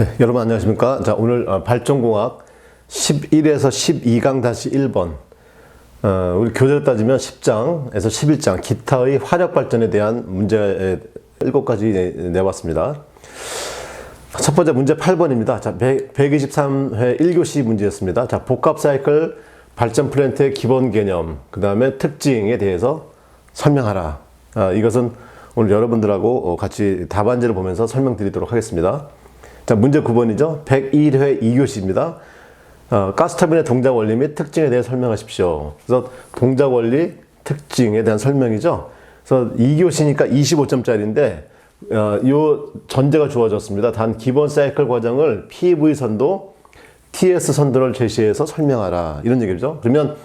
네, 여러분 안녕하십니까? 자, 오늘 어, 발전공학 11에서 12강 다시 1번. 어, 우리 교재를 따지면 10장에서 11장 기타의 화력 발전에 대한 문제 7가지 내봤습니다. 첫 번째 문제 8번입니다. 자, 123회 1교시 문제였습니다. 자, 복합 사이클 발전 플랜트의 기본 개념, 그 다음에 특징에 대해서 설명하라. 아, 이것은 오늘 여러분들하고 같이 답안지를 보면서 설명드리도록 하겠습니다. 자, 문제 9번이죠. 101회 2교시입니다. 어, 가스터빈의 동작 원리 및 특징에 대해 설명하십시오. 그래서 동작 원리, 특징에 대한 설명이죠. 그래서 2교시니까 25점짜리인데, 어, 요 전제가 주어졌습니다. 단 기본 사이클 과정을 PV 선도, TS 선도를 제시해서 설명하라. 이런 얘기죠. 그러면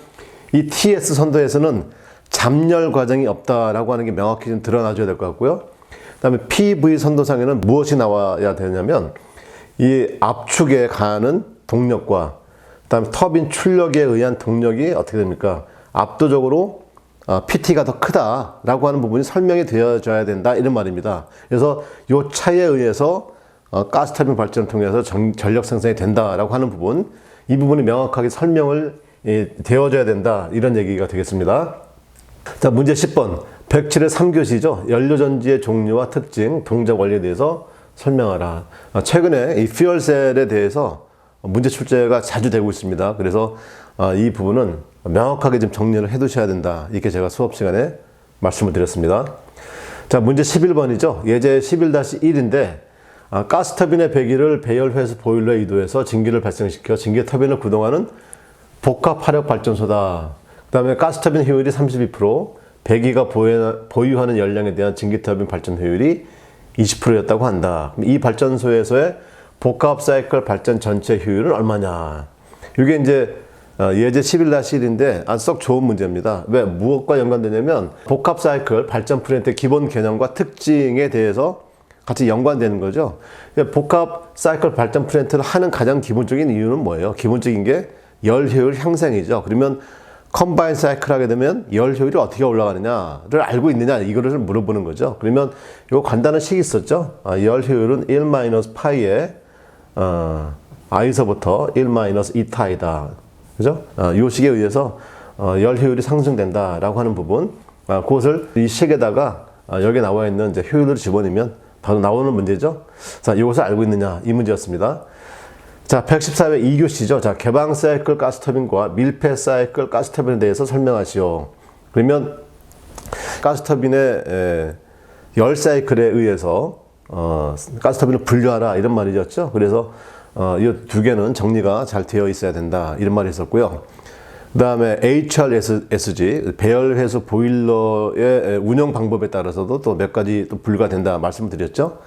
이 TS 선도에서는 잠열 과정이 없다라고 하는 게 명확히 좀 드러나줘야 될 것 같고요. 그 다음에 PV 선도상에는 무엇이 나와야 되냐면, 이 압축에 가하는 동력과 그다음에 터빈 출력에 의한 동력이 어떻게 됩니까? 압도적으로 어, PT가 더 크다라고 하는 부분이 설명이 되어져야 된다 이런 말입니다. 그래서 이 차이에 의해서 어, 가스 터빈 발전을 통해서 정, 전력 생산이 된다라고 하는 부분 이 부분이 명확하게 설명을 예, 되어져야 된다 이런 얘기가 되겠습니다. 자 문제 10번 107의 3교시죠. 연료전지의 종류와 특징, 동작 원리에 대해서 설명하라. 아, 최근에 이 퓨얼셀에 대해서 문제 출제가 자주 되고 있습니다. 그래서 아, 이 부분은 명확하게 좀 정리를 해 두셔야 된다. 이렇게 제가 수업 시간에 말씀을 드렸습니다. 자, 문제 11번이죠. 예제 11-1인데 아, 가스 터빈의 배기를 배열 회수 보일러에 이도해서 증기를 발생시켜 증기 터빈을 구동하는 복합 화력 발전소다. 그다음에 가스 터빈 효율이 32%, 배기가 보유하는 연량에 대한 증기 터빈 발전 효율이 20%였다고 한다. 이 발전소에서의 복합 사이클 발전 전체 효율은 얼마냐? 이게 이제 어, 예제 11-1인데 안썩 좋은 문제입니다. 왜 무엇과 연관되냐면 복합 사이클 발전 프렌트의 기본 개념과 특징에 대해서 같이 연관되는 거죠. 복합 사이클 발전 프렌트를 하는 가장 기본적인 이유는 뭐예요? 기본적인 게 열 효율 향상이죠. 그러면 컴바인 사이클 하게 되면 열 효율이 어떻게 올라가느냐를 알고 있느냐 이거를 물어보는 거죠. 그러면 이거 간단한 식이 있었죠. 아, 열 효율은 1 마이너스 파이에 어, i서부터 1 마이너스 2타이다. 그죠? 어, 이 식에 의해서 어, 열 효율이 상승된다라고 하는 부분 아, 그것을 이 식에다가 아, 여기 나와 있는 이제 효율을 집어넣으면 바로 나오는 문제죠. 자, 이것을 알고 있느냐 이 문제였습니다. 자, 114회 2교시죠. 자, 개방 사이클 가스터빈과 밀폐 사이클 가스터빈에 대해서 설명하시오. 그러면 가스터빈의 에, 열 사이클에 의해서 어, 가스터빈을 분류하라 이런 말이었죠. 그래서 어, 이 두 개는 정리가 잘 되어 있어야 된다 이런 말이 있었고요. 그 다음에 HRSG 배열 회수 보일러의 운영 방법에 따라서도 또 몇 가지 또 분류가 된다 말씀을 드렸죠.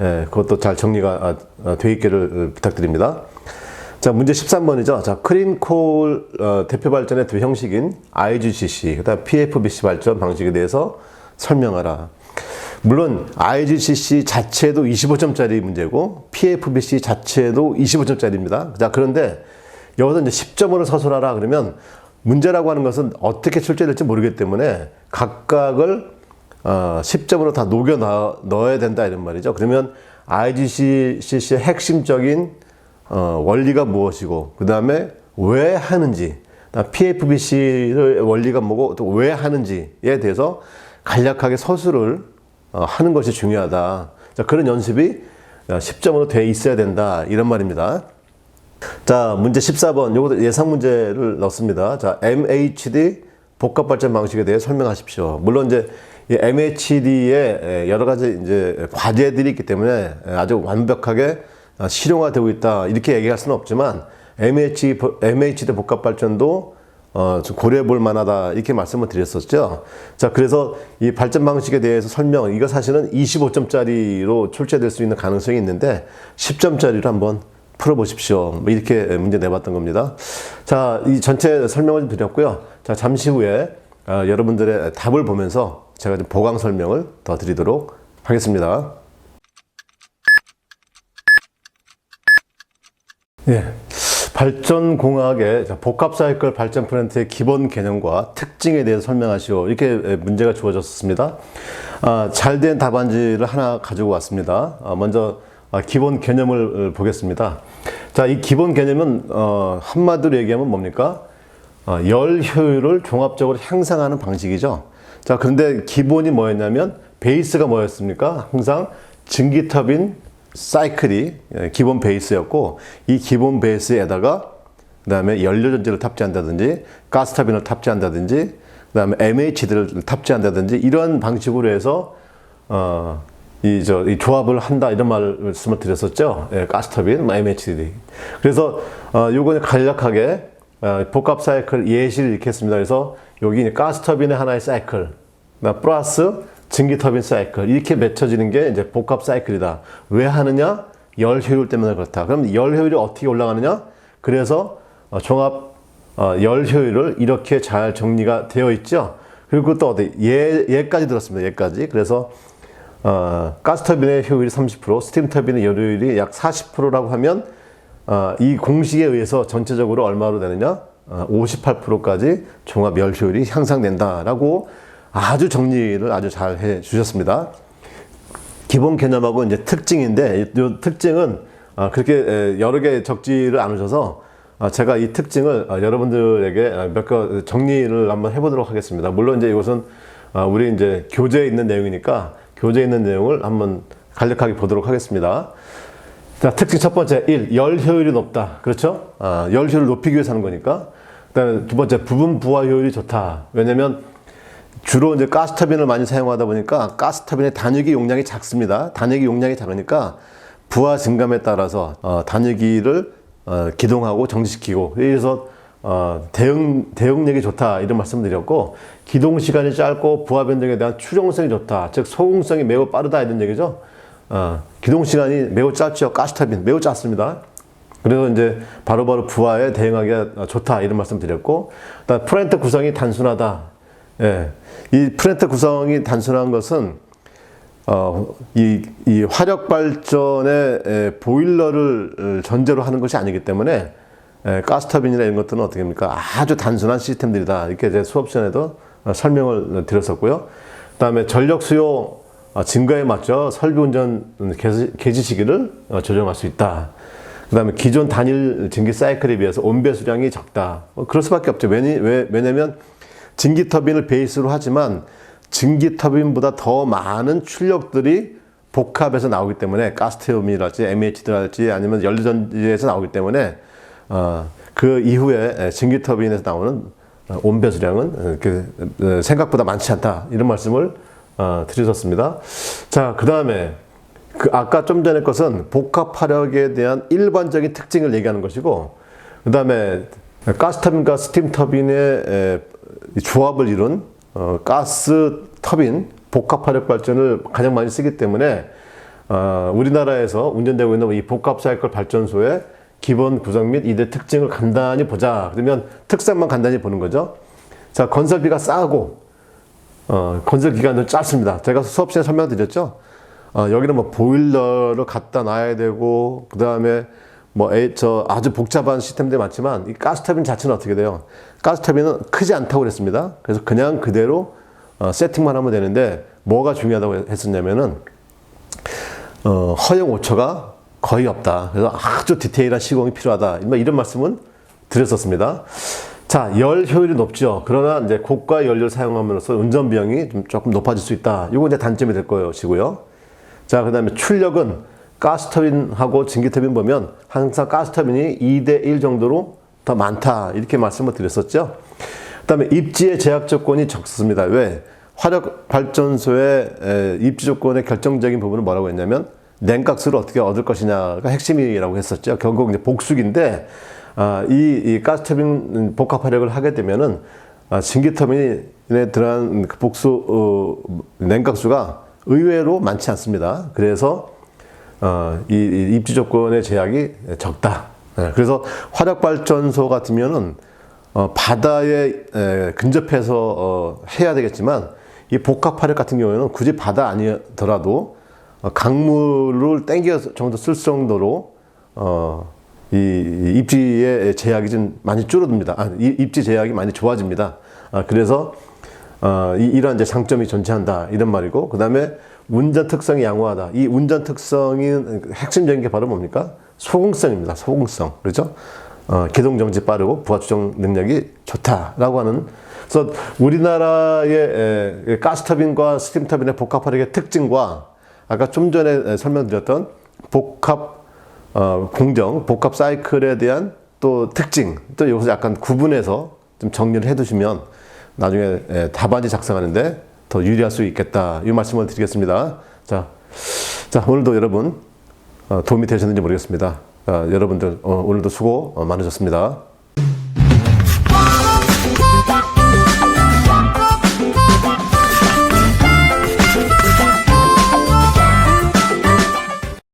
예, 그것도 잘 정리가 아, 돼 있기를 부탁드립니다. 자, 문제 13번이죠. 자, 크린콜 어, 대표 발전의 두 형식인 IGCC, 그다음 PFBC 발전 방식에 대해서 설명하라. 물론 IGCC 자체도 25점짜리 문제고 PFBC 자체도 25점짜리입니다. 자, 그런데 여기서 이제 10점으로 서술하라 그러면 문제라고 하는 것은 어떻게 출제될지 모르기 때문에 각각을 어, 10점으로 다 녹여 넣어 야 된다 이런 말이죠. 그러면 IGCC의 핵심적인 어, 원리가 무엇이고 그 다음에 왜 하는지 PFBC의 원리가 뭐고 또 왜 하는지에 대해서 간략하게 서술을 어, 하는 것이 중요하다. 자, 그런 연습이 10점으로 돼 있어야 된다 이런 말입니다. 자 문제 14번 요것도 예상 문제를 넣습니다. 자 MHD 복합 발전 방식에 대해 설명하십시오. 물론 이제 MHD에 여러 가지 이제 과제들이 있기 때문에 아주 완벽하게 실용화되고 있다 이렇게 얘기할 수는 없지만 MH, MHD 복합 발전도 어, 고려해 볼 만하다 이렇게 말씀을 드렸었죠. 자, 그래서 이 발전 방식에 대해서 설명 이거 사실은 25점짜리로 출제될 수 있는 가능성이 있는데 10점짜리로 한번 풀어보십시오. 뭐 이렇게 문제 내봤던 겁니다. 자, 이 전체 설명을 좀 드렸고요. 자, 잠시 후에 어, 여러분들의 답을 보면서 제가 좀 보강 설명을 더 드리도록 하겠습니다. 예. 발전공학의 복합 사이클 발전 플랜트의 기본 개념과 특징에 대해서 설명하시오. 이렇게 문제가 주어졌습니다. 아, 잘된 답안지를 하나 가지고 왔습니다. 아, 먼저 아, 기본 개념을 어, 보겠습니다. 자, 이 기본 개념은 어, 한마디로 얘기하면 뭡니까? 어, 열 효율을 종합적으로 향상하는 방식이죠. 자, 그런데 기본이 뭐였냐면 베이스가 뭐였습니까? 항상 증기 터빈 사이클이 예, 기본 베이스였고 이 기본 베이스에다가 그다음에 연료 전지를 탑재한다든지 가스 터빈을 탑재한다든지 그다음에 MHD를 탑재한다든지 이런 방식으로 해서 어, 이, 저, 이 조합을 한다 이런 말씀을 드렸었죠. 예, 가스터빈, 뭐 MHD. 그래서 어, 요거는 간략하게 어, 복합 사이클 예시를 했습니다. 그래서 여기 이제 가스 터빈의 하나의 사이클, 그다음 플러스 증기 터빈 사이클 이렇게 맺혀지는 게 이제 복합 사이클이다. 왜 하느냐? 열 효율 때문에 그렇다. 그럼 열 효율이 어떻게 올라가느냐? 그래서 어, 종합 어, 열 효율을 이렇게 잘 정리가 되어 있죠. 그리고 또 어디 얘 얘까지 들었습니다. 얘까지. 그래서 어, 가스 터빈의 효율이 30%, 스팀 터빈의 열효율이 약 40%라고 하면 어, 이 공식에 의해서 전체적으로 얼마로 되느냐? 어, 58%까지 종합 열 효율이 향상된다라고 아주 정리를 아주 잘 해 주셨습니다. 기본 개념하고 이제 특징인데 이 특징은 아, 그렇게 에, 여러 개 적지를 않으셔서 아, 제가 이 특징을 아, 여러분들에게 몇가 정리를 한번 해보도록 하겠습니다. 물론 이제 이것은 아, 우리 이제 교재에 있는 내용이니까 교재에 있는 내용을 한번 간략하게 보도록 하겠습니다. 자, 특징 첫 번째, 1. 열 효율이 높다. 그렇죠? 아, 열 효율을 높이기 위해서 하는 거니까. 그 다음에 두 번째, 부분 부하 효율이 좋다. 왜냐면 주로 이제 가스터빈을 많이 사용하다 보니까 가스터빈의 단위기 용량이 작습니다. 단위기 용량이 작으니까 부하 증감에 따라서 어, 단위기를 어, 기동하고 정지시키고 그래서 어, 대응 대응력이 좋다 이런 말씀드렸고 기동 시간이 짧고 부하 변동에 대한 추종성이 좋다 즉 소응성이 매우 빠르다 이런 얘기죠. 어, 기동 시간이 매우 짧죠 가스터빈 매우 짧습니다. 그래서 이제 바로 바로 부하에 대응하기가 좋다 이런 말씀 드렸고 그다음 프렌트 구성이 단순하다. 예. 이 프렌트 구성이 단순한 것은 어, 이, 이 화력 발전의 에, 보일러를 전제로 하는 것이 아니기 때문에 에, 가스터빈이나 이런 것들은 어떻게 합니까? 아주 단순한 시스템들이다. 이렇게 제 수업 시간에도 어, 설명을 드렸었고요. 그 다음에 전력 수요 어, 증가에 맞춰 설비 운전 개시, 시기를 어, 조정할 수 있다. 그 다음에 기존 단일 증기 사이클에 비해서 온배 수량이 적다. 어, 그럴 수밖에 없죠. 왜냐면 증기 터빈을 베이스로 하지만 증기 터빈보다 더 많은 출력들이 복합해서 나오기 때문에 가스터빈이랄지 MHD랄지 아니면 연료전지에서 나오기 때문에 어, 그 이후에 증기 터빈에서 나오는 온배 수량은 그 생각보다 많지 않다 이런 말씀을 어, 드렸었습니다. 자, 그 다음에 그 아까 좀 전에 것은 복합 화력에 대한 일반적인 특징을 얘기하는 것이고 그 다음에 가스터빈과 스팀 터빈의 조합을 이룬 어, 가스 터빈 복합 화력 발전을 가장 많이 쓰기 때문에 어, 우리나라에서 운전되고 있는 이 복합 사이클 발전소의 기본 구성 및 이대 특징을 간단히 보자. 그러면 특성만 간단히 보는 거죠. 자, 건설비가 싸고 어, 건설 기간도 짧습니다. 제가 수업 시간에 설명드렸죠. 어, 여기는 뭐 보일러를 갖다 놔야 되고 그 다음에 뭐, 에, 저 아주 복잡한 시스템들이 많지만 이 가스터빈 자체는 어떻게 돼요? 가스터빈은 크지 않다고 그랬습니다. 그래서 그냥 그대로 어, 세팅만 하면 되는데 뭐가 중요하다고 했었냐면은 어, 허용 오차가 거의 없다. 그래서 아주 디테일한 시공이 필요하다. 이런 말씀은 드렸었습니다. 자, 열 효율이 높죠. 그러나 이제 고가 연료를 사용함으로써 운전 비용이 좀 조금 높아질 수 있다. 이거 이제 단점이 될 것이고요. 자, 그 다음에 출력은 가스 터빈하고 증기 터빈 보면 항상 가스 터빈이 2대 1 정도로 더 많다. 이렇게 말씀을 드렸었죠. 그 다음에 입지의 제약 조건이 적습니다. 왜? 화력 발전소의 입지 조건의 결정적인 부분은 뭐라고 했냐면 냉각수를 어떻게 얻을 것이냐가 핵심이라고 했었죠. 결국 이제 복수기인데 아, 이, 이 가스터빈 복합 화력을 하게 되면은 아, 증기터빈에 들어간 그 복수 어, 냉각수가 의외로 많지 않습니다. 그래서 어, 이, 이 입지 조건의 제약이 적다. 네, 그래서 화력 발전소 같으면은 어, 바다에 에, 근접해서 어, 해야 되겠지만 이 복합 화력 같은 경우에는 굳이 바다 아니더라도 어, 강물을 땡겨 정도 쓸 정도로 어, 이 입지의 제약이 좀 많이 줄어듭니다. 아, 이 입지 제약이 많이 좋아집니다. 아, 그래서 어, 이, 이러한 이제 장점이 존재한다 이런 말이고 그 다음에 운전 특성이 양호하다. 이 운전 특성이 핵심적인 게 바로 뭡니까? 소공성입니다. 소공성 그렇죠? 어, 기동 정지 빠르고 부하 추정 능력이 좋다라고 하는. 그래서 우리나라의 에, 에, 가스 터빈과 스팀 터빈의 복합화력의 특징과 아까 좀 전에 에, 설명드렸던 복합 어, 공정, 복합 사이클에 대한 또 특징, 또 여기서 약간 구분해서 좀 정리를 해두시면 나중에 에, 답안지 작성하는데 더 유리할 수 있겠다. 이 말씀을 드리겠습니다. 자, 자 오늘도 여러분 어, 도움이 되셨는지 모르겠습니다. 어, 여러분들 어, 오늘도 수고 어, 많으셨습니다.